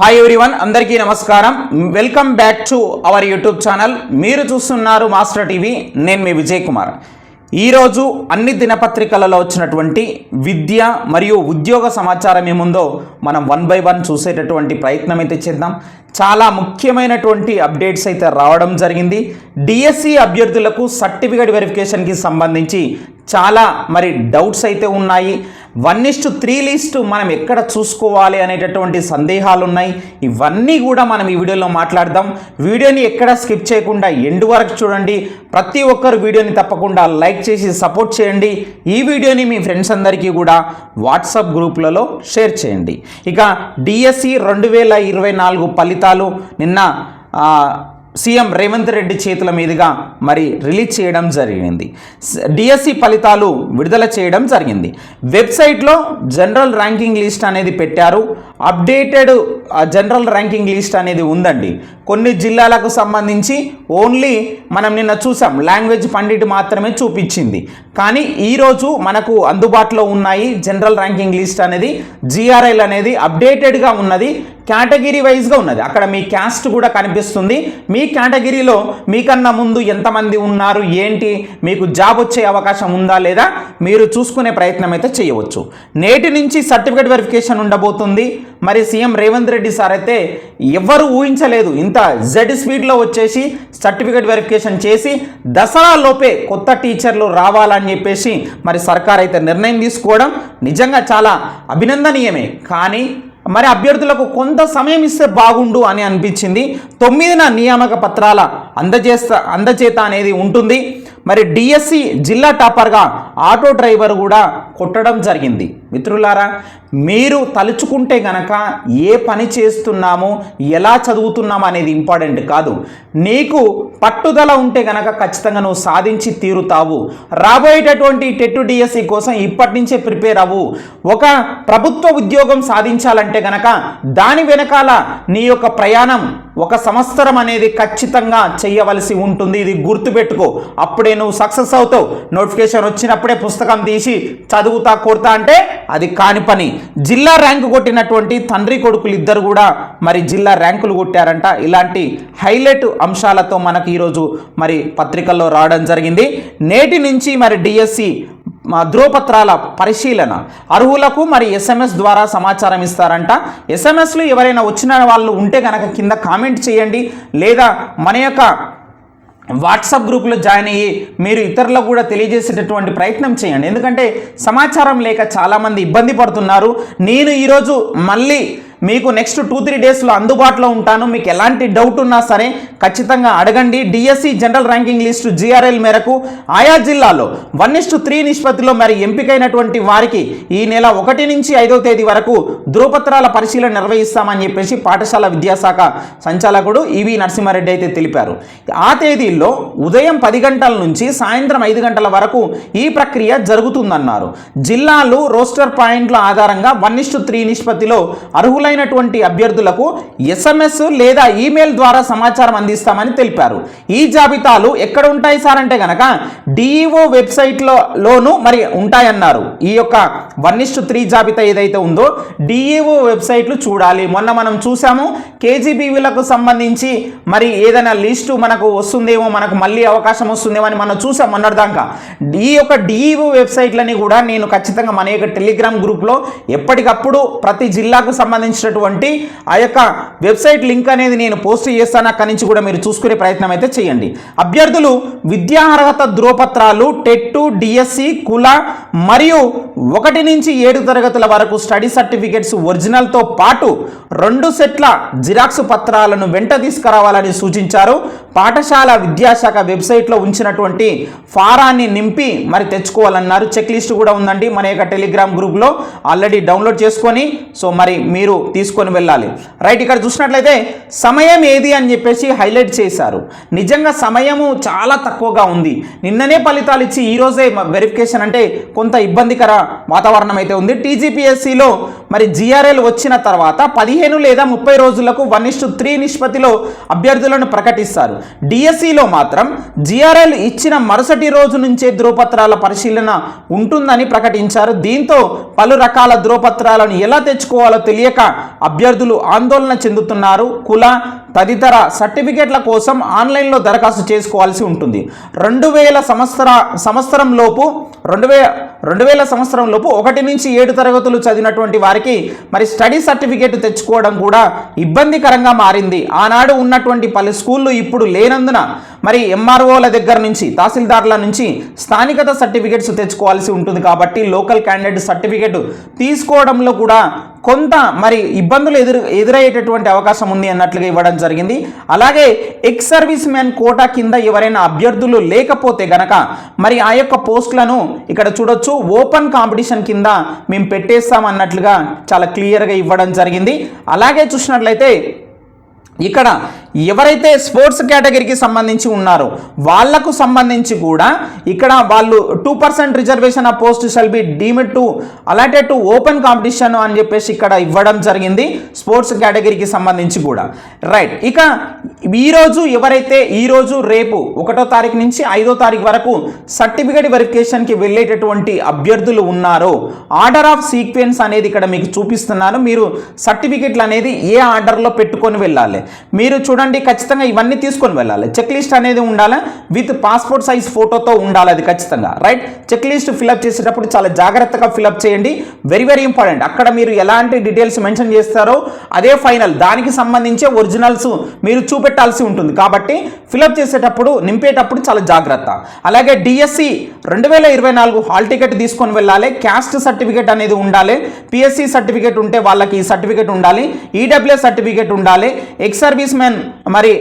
Hi everyone అందరికీ నమస్కారం. Welcome back to our YouTube channel మీరు చూస్తున్నారు మాస్టర్ టీవీ నేను మీ విజయ్ కుమార్. ఈరోజు అన్ని దినపత్రికలలో వచ్చినటువంటి విద్య మరియు ఉద్యోగ సమాచారం ఏముందో మనం వన్ బై వన్ చూసేటటువంటి ప్రయత్నం అయితే చేద్దాం. చాలా ముఖ్యమైనటువంటి అప్డేట్స్ అయితే రావడం జరిగింది. డిఎస్సి అభ్యర్థులకు సర్టిఫికేట్ వెరిఫికేషన్కి సంబంధించి చాలా మరి డౌట్స్ అయితే ఉన్నాయి. వన్ ఇస్ట్ త్రీ లిస్ట్ మనం ఎక్కడ చూసుకోవాలి అనేటటువంటి సందేహాలు ఉన్నాయి ఇవన్నీ కూడా మనం ఈ వీడియోలో మాట్లాడదాం. వీడియోని ఎక్కడ స్కిప్ చేయకుండా ఎండ్ వరకు చూడండి. ప్రతి ఒక్కరు వీడియోని తప్పకుండా లైక్ చేసి సపోర్ట్ చేయండి. ఈ వీడియోని మీ ఫ్రెండ్స్ అందరికీ కూడా వాట్సాప్ గ్రూప్లలో షేర్ చేయండి. ఇక డిఎస్సి రెండు వేల ఇరవై నాలుగు ఫలితాలు నిన్న సీఎం రేవంత్ రెడ్డి చేతుల మీదుగా మరి రిలీజ్ చేయడం జరిగింది. డిఎస్సి ఫలితాలు విడుదల చేయడం జరిగింది. వెబ్సైట్లో జనరల్ ర్యాంకింగ్ లిస్ట్ అనేది పెట్టారు. అప్డేటెడ్ జనరల్ ర్యాంకింగ్ లిస్ట్ అనేది ఉందండి. కొన్ని జిల్లాలకు సంబంధించి ఓన్లీ మనం నిన్న చూసాం లాంగ్వేజ్ పండిట్ మాత్రమే చూపించింది. కానీ ఈరోజు మనకు అందుబాటులో ఉన్నాయి జనరల్ ర్యాంకింగ్ లిస్ట్ అనేది. జిఆర్ఎల్ అనేది అప్డేటెడ్గా ఉన్నది కేటగిరీ వైజ్గా ఉన్నది. అక్కడ మీ క్యాస్ట్ కూడా కనిపిస్తుంది. మీ కేటగిరీలో మీకన్నా ముందు ఎంతమంది ఉన్నారు? ఏంటి? మీకు జాబ్ వచ్చే అవకాశం ఉందా లేదా? మీరు చూసుకునే ప్రయత్నం అయితే చేయవచ్చు. నేటి నుంచి సర్టిఫికేట్ వెరిఫికేషన్ ఉండబోతుంది. మరి సీఎం రేవంత్ రెడ్డి సార్ అయితే ఎవరు ఊహించలేదు. ఇంత జెడ్ స్పీడ్లో వచ్చేసి సర్టిఫికేట్ వెరిఫికేషన్ చేసి దసరా లోపే కొత్త టీచర్లు రావాలని చెప్పేసి మరి సర్కార్ అయితే నిర్ణయం తీసుకోవడం నిజంగా చాలా అభినందనీయమే. కానీ మరి అభ్యర్థులకు కొంత సమయం ఇస్తే బాగుండు అని అనిపించింది. తొమ్మిదిన నియామక పత్రాల అందజేస్తా అందజేత అనేది ఉంటుంది. మరి డిఎస్సి జిల్లా టాపర్గా ఆటో డ్రైవర్ కూడా కొట్టడం జరిగింది. మిత్రులారా మీరు తలుచుకుంటే గనక ఏ పని చేస్తున్నామో ఎలా చదువుతున్నాము అనేది ఇంపార్టెంట్ కాదు. నీకు పట్టుదల ఉంటే గనక ఖచ్చితంగా నువ్వు సాధించి తీరుతావు. రాబోయేటటువంటి టెట్టు డిఎస్సి కోసం ఇప్పటి నుంచే ప్రిపేర్ అవ్వు. ఒక ప్రభుత్వ ఉద్యోగం సాధించాలంటే గనక దాని వెనకాల నీ యొక్క ప్రయాణం ఒక సంవత్సరం అనేది ఖచ్చితంగా చేయవలసి ఉంటుంది. ఇది గుర్తుపెట్టుకో. అప్పుడే నువ్వు సక్సెస్ అవుతావు. నోటిఫికేషన్ వచ్చినప్పుడే పుస్తకం తీసి చదువుతా కొడతా అంటే అది కాని పని. జిల్లా ర్యాంకు కొట్టినటువంటి తండ్రి కొడుకులు ఇద్దరు కూడా మరి జిల్లా ర్యాంకులు కొట్టారంట. ఇలాంటి హైలైట్ అంశాలతో మనకు ఈరోజు మరి పత్రికల్లో రావడం జరిగింది. నేటి నుంచి మరి డిఎస్సి ధ్రువపత్రాల పరిశీలన. అర్హులకు మరి ఎస్ఎంఎస్ ద్వారా సమాచారం ఇస్తారంట. ఎస్ఎంఎస్లు ఎవరైనా వచ్చిన వాళ్ళు ఉంటే కనుక కింద కామెంట్ చేయండి. లేదా మన యొక్క వాట్సాప్ గ్రూప్లో జాయిన్ అయ్యి మీరు ఇతరులకు కూడా తెలియజేసేటటువంటి ప్రయత్నం చేయండి. ఎందుకంటే సమాచారం లేక చాలామంది ఇబ్బంది పడుతున్నారు. నేను ఈరోజు మళ్ళీ మీకు నెక్స్ట్ టూ త్రీ డేస్లో అందుబాటులో ఉంటాను. మీకు ఎలాంటి డౌట్ ఉన్నా సరే ఖచ్చితంగా అడగండి. DSC general ranking list GRL మేరకు ఆయా జిల్లాలో వన్ ఇస్టు త్రీ నిష్పత్తిలో మరి ఎంపికైనటువంటి వారికి ఈ నెల ఒకటి నుంచి ఐదో తేదీ వరకు ధృవపత్రాల పరిశీలన నిర్వహిస్తామని చెప్పేసి పాఠశాల విద్యాశాఖ సంచాలకుడు ఈవి నరసింహారెడ్డి అయితే తెలిపారు. ఆ తేదీల్లో ఉదయం పది గంటల నుంచి సాయంత్రం ఐదు గంటల వరకు ఈ ప్రక్రియ జరుగుతుందన్నారు. జిల్లాలు రోస్టర్ పాయింట్ల ఆధారంగా వన్ ఇస్టు త్రీ నిష్పత్తిలో అర్హులైనటువంటి అభ్యర్థులకు ఎస్ఎంఎస్ లేదా ఈమెయిల్ ద్వారా సమాచారం అందిస్తామని తెలిపారు. ఈ జాబితాలు ఎక్కడ ఉంటాయి సార్ అంటే గనక డిఈఓ వెబ్సైట్లో లోను మరి ఉంటాయన్నారు. ఈ యొక్క వన్ ఇస్టు త్రీ జాబితా ఏదైతే ఉందో డిఈఓ వెబ్సైట్లు చూడాలి. మొన్న మనం చూసాము కేజీబీవీలకు సంబంధించి మరి ఏదైనా లిస్టు మనకు వస్తుందేమో మనకు మళ్ళీ అవకాశం వస్తుందేమో అని మనం చూసాం మొన్నటిదాకా. ఈ యొక్క డిఈఓ వెబ్సైట్లని కూడా నేను ఖచ్చితంగా మన యొక్క టెలిగ్రామ్ గ్రూప్లో ఎప్పటికప్పుడు ప్రతి జిల్లాకు సంబంధించి సంబంధించినటువంటి ఆ యొక్క వెబ్సైట్ లింక్ అనేది నేను పోస్ట్ చేస్తాను. అక్కడి నుంచి కూడా మీరు చూసుకునే ప్రయత్నం అయితే చేయండి. అభ్యర్థులు విద్యా అర్హత ధ్రువపత్రాలు టెట్టు డిఎస్సి కుల మరియు ఒకటి నుంచి ఏడు తరగతుల వరకు స్టడీ సర్టిఫికెట్స్ ఒరిజినల్తో పాటు రెండు సెట్ల జిరాక్స్ పత్రాలను వెంట తీసుకురావాలని సూచించారు. పాఠశాల విద్యాశాఖ వెబ్సైట్లో ఉంచినటువంటి ఫారాన్ని నింపి మరి తెచ్చుకోవాలన్నారు. చెక్ లిస్ట్ కూడా ఉందండి. మన యొక్క టెలిగ్రామ్ గ్రూప్లో ఆల్రెడీ డౌన్లోడ్ చేసుకొని సో మరి మీరు తీసుకొని వెళ్ళాలి. రైట్ ఇక్కడ చూసినట్లయితే సమయం ఏది అని చెప్పేసి హైలైట్ చేశారు. నిజంగా సమయము చాలా తక్కువగా ఉంది. నిన్ననే ఫలితాలు ఇచ్చి ఈరోజే వెరిఫికేషన్ అంటే కొంత ఇబ్బందికర వాతావరణం అయితే ఉంది. టీజీపీఎస్సిలో మరి జిఆర్ఎల్ వచ్చిన తర్వాత పదిహేను లేదా ముప్పై రోజులకు వన్ ఇస్టు త్రీ నిష్పత్తిలో అభ్యర్థులను ప్రకటిస్తారు. డిఎస్సిలో మాత్రం జిఆర్ఎల్ ఇచ్చిన మరుసటి రోజు నుంచే ధ్రువపత్రాల పరిశీలన ఉంటుందని ప్రకటించారు. దీంతో పలు రకాల ధ్రువపత్రాలను ఎలా తెచ్చుకోవాలో తెలియక అభ్యర్థులు ఆందోళన చెందుతున్నారు. కుల తదితర సర్టిఫికేట్ల కోసం ఆన్లైన్లో దరఖాస్తు చేసుకోవాల్సి ఉంటుంది. రెండు వేల సంవత్సర సంవత్సరం లోపు రెండు వే రెండు వేల సంవత్సరం లోపు ఒకటి నుంచి ఏడు తరగతులు చదివినటువంటి వారికి మరి స్టడీ సర్టిఫికేట్ తెచ్చుకోవడం కూడా ఇబ్బందికరంగా మారింది. ఆనాడు ఉన్నటువంటి పలు స్కూళ్ళు ఇప్పుడు లేనందున మరి ఎంఆర్ఓల దగ్గర నుంచి తహసీల్దార్ల నుంచి స్థానికత సర్టిఫికేట్స్ తెచ్చుకోవాల్సి ఉంటుంది కాబట్టి లోకల్ క్యాండిడేట్ సర్టిఫికేట్ తీసుకోవడంలో కూడా కొంత మరి ఇబ్బందులు ఎదురు ఎదురయ్యేటటువంటి అవకాశం ఉంది అన్నట్లుగా ఇవ్వడం జరిగింది. అలాగే ఎక్స్ సర్వీస్ మ్యాన్ కోటా కింద ఎవరైనా అభ్యర్థులు లేకపోతే గనక మరి ఆ యొక్క పోస్టులను ఇక్కడ చూడొచ్చు. ఓపెన్ కాంపిటీషన్ కింద మేము పెట్టేస్తాం అన్నట్లుగా చాలా క్లియర్గా ఇవ్వడం జరిగింది. అలాగే చూసినట్లయితే ఇక్కడ ఎవరైతే స్పోర్ట్స్ కేటగిరీకి సంబంధించి ఉన్నారో వాళ్ళకు సంబంధించి కూడా ఇక్కడ వాళ్ళు టూ పర్సెంట్ రిజర్వేషన్ ఆ post shall be deemed to అలాంటి టు ఓపెన్ కాంపిటీషన్ అని చెప్పేసి ఇక్కడ ఇవ్వడం జరిగింది స్పోర్ట్స్ కేటగిరీకి సంబంధించి కూడా. రైట్ ఇక ఈరోజు ఎవరైతే ఈరోజు రేపు ఒకటో తారీఖు నుంచి ఐదో తారీఖు వరకు సర్టిఫికేట్ వెరిఫికేషన్కి వెళ్ళేటటువంటి అభ్యర్థులు ఉన్నారో ఆర్డర్ ఆఫ్ సీక్వెన్స్ అనేది ఇక్కడ మీకు చూపిస్తున్నాను. మీరు సర్టిఫికెట్లు అనేది ఏ ఆర్డర్లో పెట్టుకొని వెళ్ళాలి. మీరు చూడ చూడండి ఖచ్చితంగా ఇవన్నీ తీసుకొని వెళ్ళాలి. చెక్ లిస్ట్ అనేది ఉండాలి విత్ పాస్పోర్ట్ సైజ్ ఫోటోతో ఉండాలి అది ఖచ్చితంగా రైట్ చెక్ లిస్ట్ ఫిల్అప్ చేసేటప్పుడు చాలా జాగ్రత్తగా ఫిల్అప్ చేయండి. వెరీ వెరీ ఇంపార్టెంట్ అక్కడ మీరు ఎలాంటి డీటెయిల్స్ మెన్షన్ చేస్తారో అదే ఫైనల్ దానికి సంబంధించే ఒరిజినల్స్ మీరు చూపెట్టాల్సి ఉంటుంది. కాబట్టి ఫిల్అప్ చేసేటప్పుడు నింపేటప్పుడు చాలా జాగ్రత్త. అలాగే డిఎస్సి రెండు వేల ఇరవై నాలుగు హాల్ టికెట్ తీసుకొని వెళ్ళాలి. క్యాస్ట్ సర్టిఫికేట్ అనేది ఉండాలి. పిఎస్సి సర్టిఫికేట్ ఉంటే వాళ్ళకి ఈ సర్టిఫికేట్ ఉండాలి. ఈడబ్ల్యూఎస్ సర్టిఫికేట్ ఉండాలి. ఎక్స్ సర్వీస్ మెన్ మరి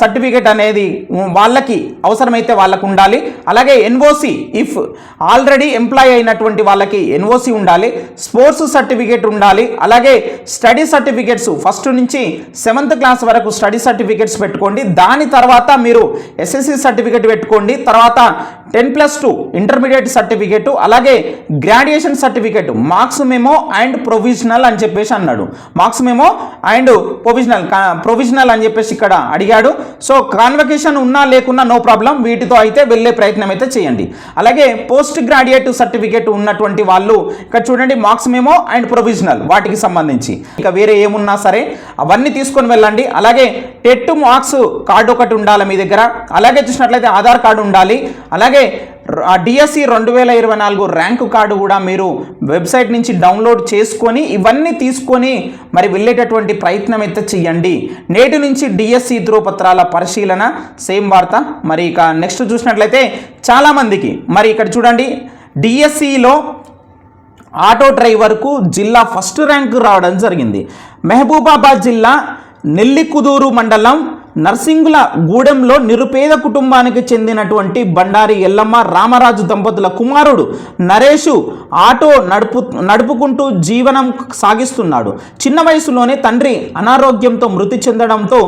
సర్టిఫికేట్ అనేది వాళ్ళకి అవసరమైతే వాళ్ళకు ఉండాలి. అలాగే ఎన్ఓసి ఇఫ్ ఆల్రెడీ ఎంప్లాయ్ అయినటువంటి వాళ్ళకి ఎన్ఓసి ఉండాలి. స్పోర్ట్స్ సర్టిఫికేట్ ఉండాలి. అలాగే స్టడీ సర్టిఫికేట్స్ ఫస్ట్ నుంచి సెవెంత్ క్లాస్ వరకు స్టడీ సర్టిఫికేట్స్ పెట్టుకోండి. దాని తర్వాత మీరు ఎస్ఎస్సి సర్టిఫికేట్ పెట్టుకోండి. తర్వాత ten plus two intermediate certificate అలాగే graduation certificate. Marks memo and provisional అని చెప్పేసి అన్నాడు. Marks memo and provisional provisional అని చెప్పేసి ఇక్కడ అడిగాడు. సో కాన్వకేషన్ ఉన్నా లేకున్నా నో ప్రాబ్లం వీటితో అయితే వెళ్ళే ప్రయత్నం అయితే చేయండి. అలాగే పోస్ట్ గ్రాడ్యుయేట్ సర్టిఫికేట్ ఉన్నటువంటి వాళ్ళు ఇక్కడ చూడండి మార్క్స్ మేమో అండ్ ప్రొవిజనల్ వాటికి సంబంధించి. ఇంకా వేరే ఏమున్నా సరే అవన్నీ తీసుకొని వెళ్ళండి. అలాగే టెట్ మార్క్స్ కార్డు ఒకటి ఉండాలి మీ దగ్గర. అలాగే చూసినట్లయితే ఆధార్ కార్డు ఉండాలి. అలాగే డిఎస్సి రెండు వేల ఇరవై నాలుగు ర్యాంకు కార్డు కూడా మీరు వెబ్సైట్ నుంచి డౌన్లోడ్ చేసుకొని ఇవన్నీ తీసుకొని మరి వెళ్ళేటటువంటి ప్రయత్నం అయితే చెయ్యండి. నేటి నుంచి డిఎస్సి ధ్రువపత్రాల పరిశీలన. సేమ్ వార్త. మరి ఇక నెక్స్ట్ చూసినట్లయితే చాలామందికి మరి ఇక్కడ చూడండి. డిఎస్సిలో ఆటో డ్రైవర్కు జిల్లా ఫస్ట్ ర్యాంక్ రావడం జరిగింది. మహబూబాబాద్ జిల్లా నెల్లికుదూరు మండలం నర్సింగుల గూడెంలో నిరుపేద కుటుంబానికి చెందినటువంటి బండారి ఎల్లమ్మ రామరాజు దంపతుల కుమారుడు నరేషు ఆటో నడుపు నడుపుకుంటూ జీవనం సాగిస్తున్నాడు. చిన్న వయసులోనే తండ్రి అనారోగ్యంతో మృతి చెందడంతో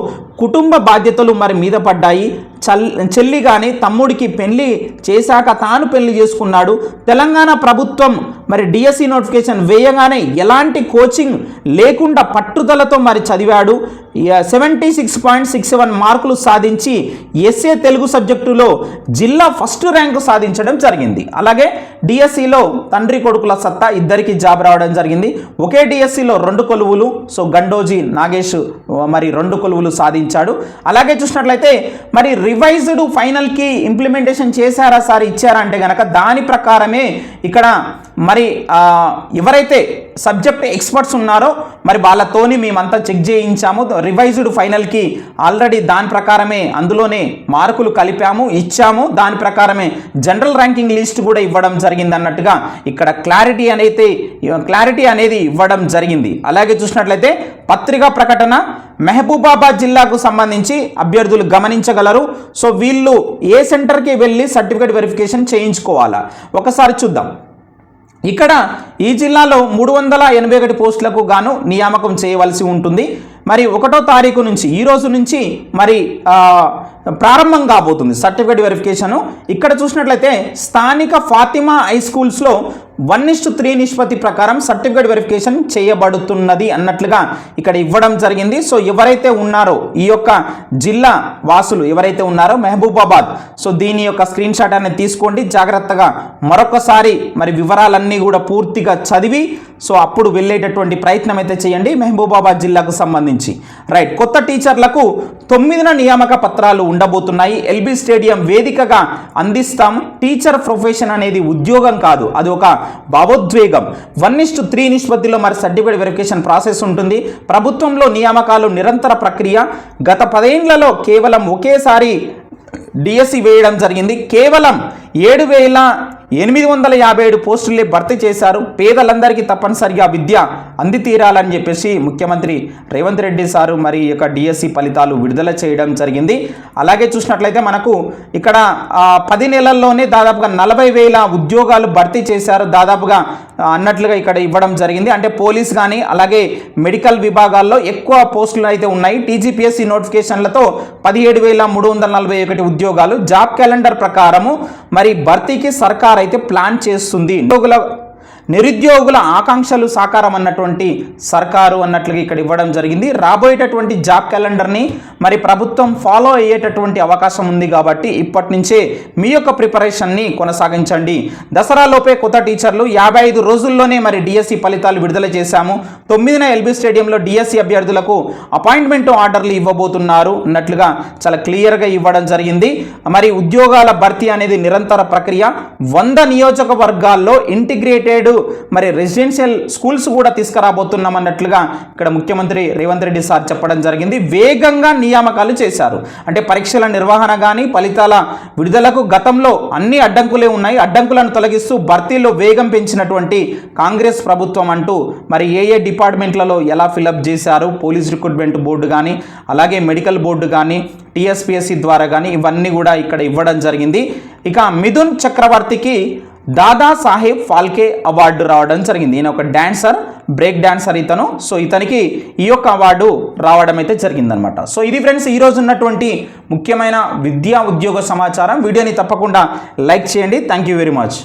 కుటుంబ బాధ్యతలు మరి మీద పడ్డాయి. చల్ చెల్లి కానీ తమ్ముడికి పెళ్ళి చేశాక తాను పెళ్ళి చేసుకున్నాడు. తెలంగాణ ప్రభుత్వం మరి డిఎస్సి నోటిఫికేషన్ వేయగానే ఎలాంటి కోచింగ్ లేకుండా పట్టుదలతో మరి చదివాడు. Seventy six point six seven మార్కులు సాధించి ఎస్ఏ తెలుగు సబ్జెక్టులో జిల్లా ఫస్ట్ ర్యాంకు సాధించడం జరిగింది. అలాగే డిఎస్సిలో తండ్రి కొడుకుల సత్తా ఇద్దరికి జాబ్ రావడం జరిగింది. ఒకే డిఎస్సిలో రెండు కొలువులు సో గండోజీ నాగేష్ మరి రెండు కొలువులు సాధించాడు. అలాగే చూసినట్లయితే మరి రివైజ్డ్ ఫైనల్కి ఇంప్లిమెంటేషన్ చేశారా సార్ ఇచ్చారా అంటే కనుక దాని ప్రకారమే ఇక్కడ మరి ఎవరైతే సబ్జెక్ట్ ఎక్స్పర్ట్స్ ఉన్నారో మరి వాళ్ళతోని మేమంతా చెక్ చేయించాము. రివైజ్డ్ ఫైనల్కి ఆల్రెడీ దాని ప్రకారమే అందులోనే మార్కులు కలిపాము ఇచ్చాము. దాని ప్రకారమే జనరల్ ర్యాంకింగ్ లిస్ట్ కూడా ఇవ్వడం జరిగింది అన్నట్టుగా ఇక్కడ క్లారిటీ అనేది క్లారిటీ అనేది ఇవ్వడం జరిగింది. అలాగే చూసినట్లయితే పత్రికా ప్రకటన మెహబూబాబాద్ జిల్లాకు సంబంధించి అభ్యర్థులు గమనించగలరు. సో వీళ్ళు ఏ సెంటర్కి వెళ్ళి సర్టిఫికేట్ వెరిఫికేషన్ చేయించుకోవాలా? ఒకసారి చూద్దాం. ఇక్కడ ఈ జిల్లాలో మూడు వందల ఎనభై ఒకటి పోస్టులకు గాను నియామకం చేయవలసి ఉంటుంది. మరి ఒకటో తారీఖు నుంచి ఈ రోజు నుంచి మరి ప్రారంభం కాబోతుంది. Certificate verification. ఇక్కడ చూసినట్లయితే స్థానిక ఫాతిమా హై స్కూల్స్లో వన్ ఇస్టు త్రీ నిష్పత్తి ప్రకారం సర్టిఫికేట్ వెరిఫికేషన్ చేయబడుతున్నది అన్నట్లుగా ఇక్కడ ఇవ్వడం జరిగింది. సో ఎవరైతే ఉన్నారో ఈ యొక్క జిల్లా వాసులు ఎవరైతే ఉన్నారో మహబూబాబాద్. సో దీని యొక్క స్క్రీన్ షాట్ అనేది తీసుకోండి. జాగ్రత్తగా మరొకసారి మరి వివరాలన్నీ కూడా పూర్తిగా చదివి సో అప్పుడు వెళ్ళేటటువంటి ప్రయత్నం అయితే చేయండి మహబూబాబాద్ జిల్లాకు సంబంధించి. రైట్ కొత్త టీచర్లకు తొమ్మిదిన నియామక పత్రాలు ఉండబోతున్నాయి. ఎల్బీ స్టేడియం వేదికగా అందిస్తాం. టీచర్ ప్రొఫెషన్ అనేది ఉద్యోగం కాదు అది ఒక భావోద్వేగం. వన్ ఇస్టు త్రీ నిష్పత్తిలో మరి సర్టిఫికేట్ వెరిఫికేషన్ ప్రాసెస్ ఉంటుంది. ప్రభుత్వంలో నియామకాలు నిరంతర ప్రక్రియ. గత పదేండ్లలో కేవలం ఒకేసారి డిఎస్సి వేయడం జరిగింది. కేవలం ఏడు వేల ఎనిమిది వందల యాభై ఏడు పోస్టులే భర్తీ చేశారు. పేదలందరికీ తప్పనిసరిగా విద్య అంది తీరాలని చెప్పేసి ముఖ్యమంత్రి రేవంత్ రెడ్డి సారు మరి యొక్క డిఎస్సి ఫలితాలు విడుదల చేయడం జరిగింది. అలాగే చూసినట్లయితే మనకు ఇక్కడ పది నెలల్లోనే దాదాపుగా నలభై వేల ఉద్యోగాలు భర్తీ చేశారు దాదాపుగా అన్నట్లుగా ఇక్కడ ఇవ్వడం జరిగింది. అంటే పోలీస్ కానీ అలాగే మెడికల్ విభాగాల్లో ఎక్కువ పోస్టులు అయితే ఉన్నాయి. టీజీపీఎస్సీ నోటిఫికేషన్లతో పదిహేడు వేల మూడు వందల నలభై ఒకటి ఉద్యోగాలు. జాబ్ క్యాలెండర్ ప్రకారము మరి భర్తీకి సర్కార్ అయితే ప్లాన్ చేస్తుంది. ఉద్యోగుల నిరుద్యోగుల ఆకాంక్షలు సాకారం అన్నటువంటి సర్కారు అన్నట్లుగా ఇక్కడ ఇవ్వడం జరిగింది. రాబోయేటటువంటి జాబ్ క్యాలెండర్ని మరి ప్రభుత్వం ఫాలో అయ్యేటటువంటి అవకాశం ఉంది కాబట్టి ఇప్పటి నుంచే మీ యొక్క ప్రిపరేషన్ని కొనసాగించండి. దసరాలోపే కొత్త టీచర్లు యాభై ఐదు రోజుల్లోనే మరి డిఎస్సి ఫలితాలు విడుదల చేశాము. తొమ్మిదిన ఎల్బీ స్టేడియంలో డిఎస్సి అభ్యర్థులకు అపాయింట్మెంట్ ఆర్డర్లు ఇవ్వబోతున్నారు అన్నట్లుగా చాలా క్లియర్గా ఇవ్వడం జరిగింది. మరి ఉద్యోగాల భర్తీ అనేది నిరంతర ప్రక్రియ. వంద నియోజకవర్గాల్లో ఇంటిగ్రేటెడ్ మరి రెసిడెన్షియల్ స్కూల్స్ కూడా తీసుకురాబోతున్నాం అన్నట్లుగా ఇక్కడ ముఖ్యమంత్రి రేవంత్ రెడ్డి సార్ చెప్పడం జరిగింది. వేగంగా నియామకాలు చేశారు. అంటే పరీక్షల నిర్వహణ కానీ ఫలితాల విడుదలకు గతంలో అన్ని అడ్డంకులే ఉన్నాయి. అడ్డంకులను తొలగిస్తూ భర్తీలో వేగం పెంచినటువంటి కాంగ్రెస్ ప్రభుత్వం అంటూ మరి ఏ ఏ డిపార్ట్మెంట్లలో ఎలా ఫిలప్ చేశారు? పోలీస్ రిక్రూట్మెంట్ బోర్డు కానీ అలాగే మెడికల్ బోర్డు కానీ టీఎస్పిఎస్సి ద్వారా కానీ ఇవన్నీ కూడా ఇక్కడ ఇవ్వడం జరిగింది. ఇక మిథున్ చక్రవర్తికి దాదా సాహెబ్ ఫాల్కే అవార్డు రావడం జరిగింది. ఈయన ఒక డాన్సర్ బ్రేక్ డాన్సర్ ఇతను. సో ఇతనికి ఈ యొక్క అవార్డు రావడం అయితే జరిగిందనమాట సో ఇది ఫ్రెండ్స్ ఈరోజు ఉన్నటువంటి ముఖ్యమైన విద్యా ఉద్యోగ సమాచారం. వీడియోని తప్పకుండా లైక్ చేయండి. Thank you very much